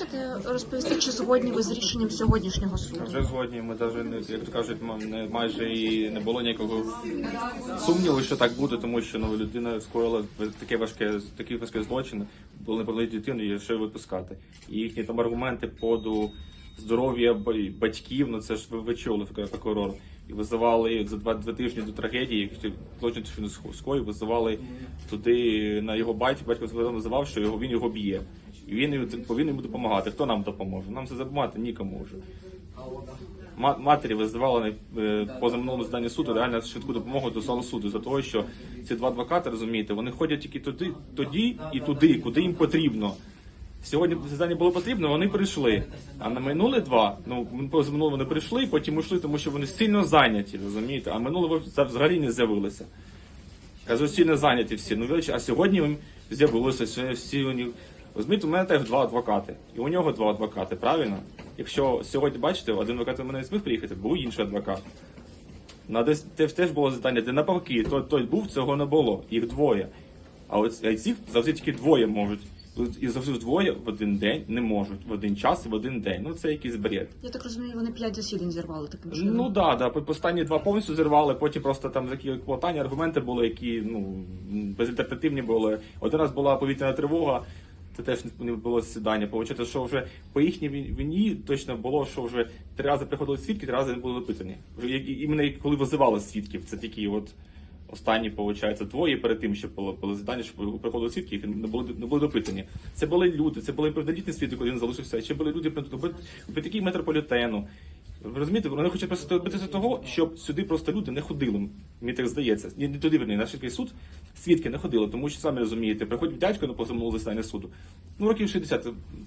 можете розповісти, чи згодні ви з рішенням сьогоднішнього суду? Вже згодні, ми навіть не як то кажуть, не майже і не було ніякого сумніву, що так буде, тому що ну людина скоїла таке важке, такий важкий злочин, було не продали дитину і ще випускати. І їхні там аргументи поду здоров'я батьків, ну це ж ви, ви чули прокурор. І визивали за два, два тижні до трагедії, злочин скоїв, визивали туди на його батька, батько визивав, що його він його б'є. І він повинен допомагати. Хто нам допоможе? Нам це допомагати нікому вже. Матері визивали на е, позаминулому заданні суду реально швидку допомогу до залу суду за того, що ці два адвокати, розумієте, вони ходять тільки туди, тоді і туди, куди їм потрібно. Сьогодні завдання було потрібно, вони прийшли. А на минулі два, ну позаминули вони прийшли, потім ушли, тому що вони сильно зайняті, розумієте, а минуле взагалі не з'явилися. Кажу, сильно зайняті всі. Ну, а сьогодні що всі вони. Розумієте, у мене теж два адвокати. І у нього два адвокати, правильно? Якщо сьогодні бачите, один адвокат у мене не зміг приїхати, був інший адвокат. На десь теж, теж було завдання, де навпаки, той, той був, цього не було. Їх двоє. А от цих завжди тільки двоє можуть. І завжди двоє в один день не можуть, в один час і в один день. Ну це якийсь бред. Я так розумію, вони п'ять засідань зірвали таким чином. Ну да, да. Останні два повністю зірвали, потім просто там такі клопотання, аргументи були, які ну безінтерпретивні були. Один раз була повітряна тривога. Це теж не було засідання. Получається, що вже по їхній ві- вині точно було, що вже три рази приходили свідки, три рази не були допитані. Іменно коли визивали свідків, це такі от останні, виходить, двоє перед тим, що було, було засідання, що приходили свідки, які не були не були допитані. Це були люди, це були повнолітні свідки, один залишився, а ще були люди при метрополітену. Розумієте, вони хочуть просто добитися того, щоб сюди просто люди не ходили. Мені так здається. Ні, не туди верні, на швидкий суд свідки не ходили, тому що самі розумієте, приходить дядько на позаминуле засідання суду. Ну, років 60,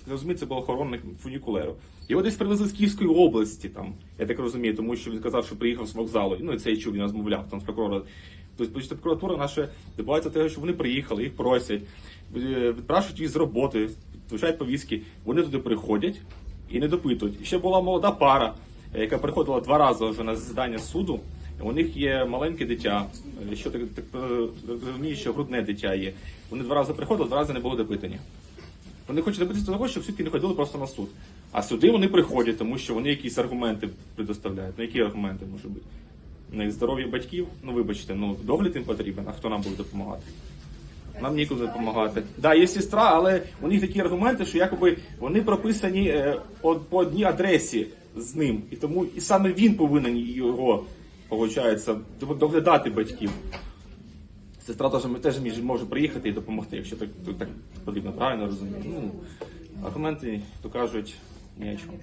розумієте, це було охоронник фунікулеру. Його десь привезли з Київської області, там, я так розумію, тому що він казав, що приїхав з вокзалу. Ну, і це я чув, він розмовляв там з прокурора. Тобто, прокуратура наша добувається того, що вони приїхали, їх просять, е, відпрашують їх з роботи, вручають повістки. Вони туди приходять і не допитують. І ще була молода пара, яка приходила два рази вже на засідання суду. У них є маленьке дитя, що так, розумію, що грудне дитя є. Вони два рази приходили, два рази не були допитані. Вони хочуть добитися того, щоб свідки не ходили просто на суд. А сюди вони приходять, тому що вони якісь аргументи предоставляють. Ну які аргументи може бути? Ну, здоров'я батьків, ну вибачте, ну догляд їм потрібен, а хто нам буде допомагати? Нам нікуди допомагати. Да, є сестра, але у них такі аргументи, що якоби вони прописані е, по одній адресі з ним. І тому і саме він повинен його, виходить, доглядати батьків. Сестра теж, теж може приїхати і допомогти, якщо так, так потрібно, правильно розумію. Ну, аргументи, то кажуть, ні о чому.